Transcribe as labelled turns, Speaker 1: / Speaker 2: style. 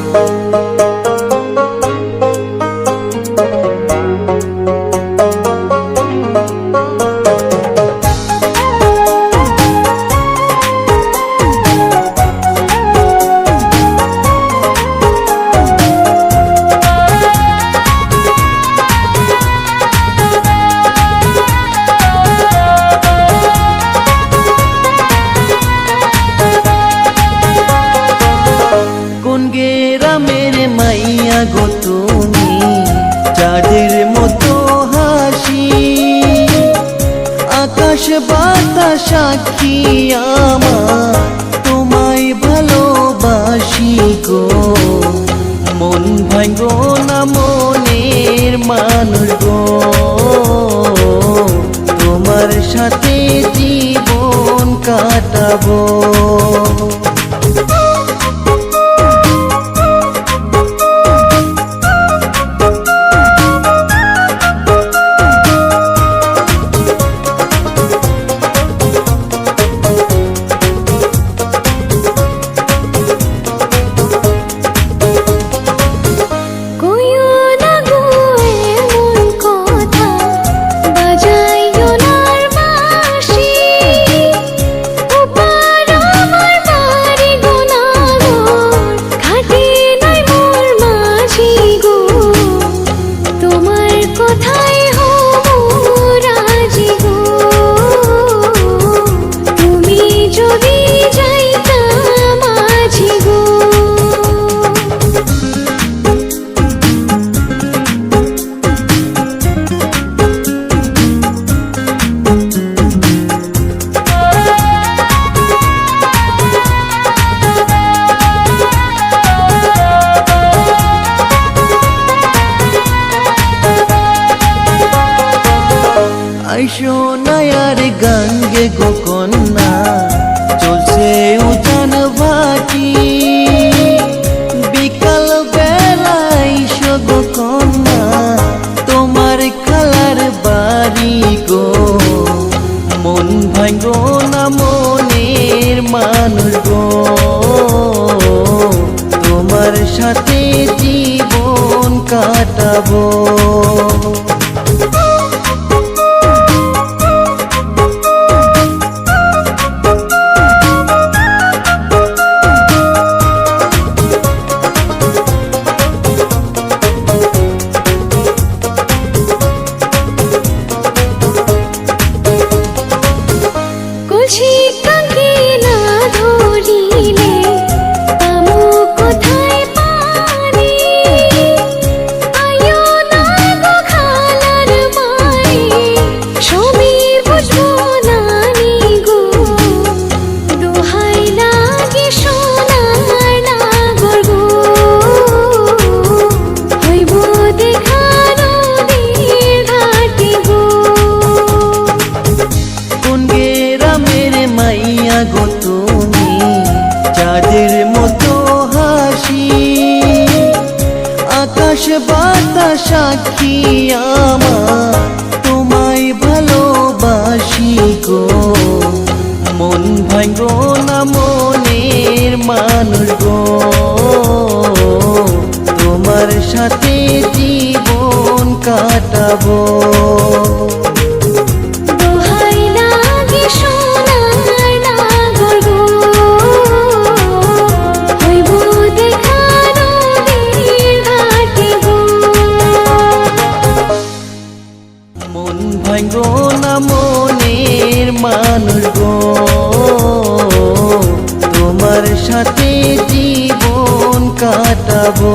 Speaker 1: 嗯。সাক্ষী আমার। আইসো নায়ার গঙ্গে গো কন্যা, চলছে উজান ভাটি বিকাল বেলা আইসো গো কন্যা, তোমার খালার বাড়ি গো। মন ভাঙ্গ না মনের মানুষ গো, তোমার সাথে জীবন কাটাবো। আকাশ সাক্ষী আমার? তোমায় ভালোবাসি গো। মন ভাঙ্গো না, মনের মানুষ গো। তোমার সাথে জীবন কাটাবো। ভাঙ্গো না মনের মানুষ গো। তোমার সাথে জীবন কাটাবো।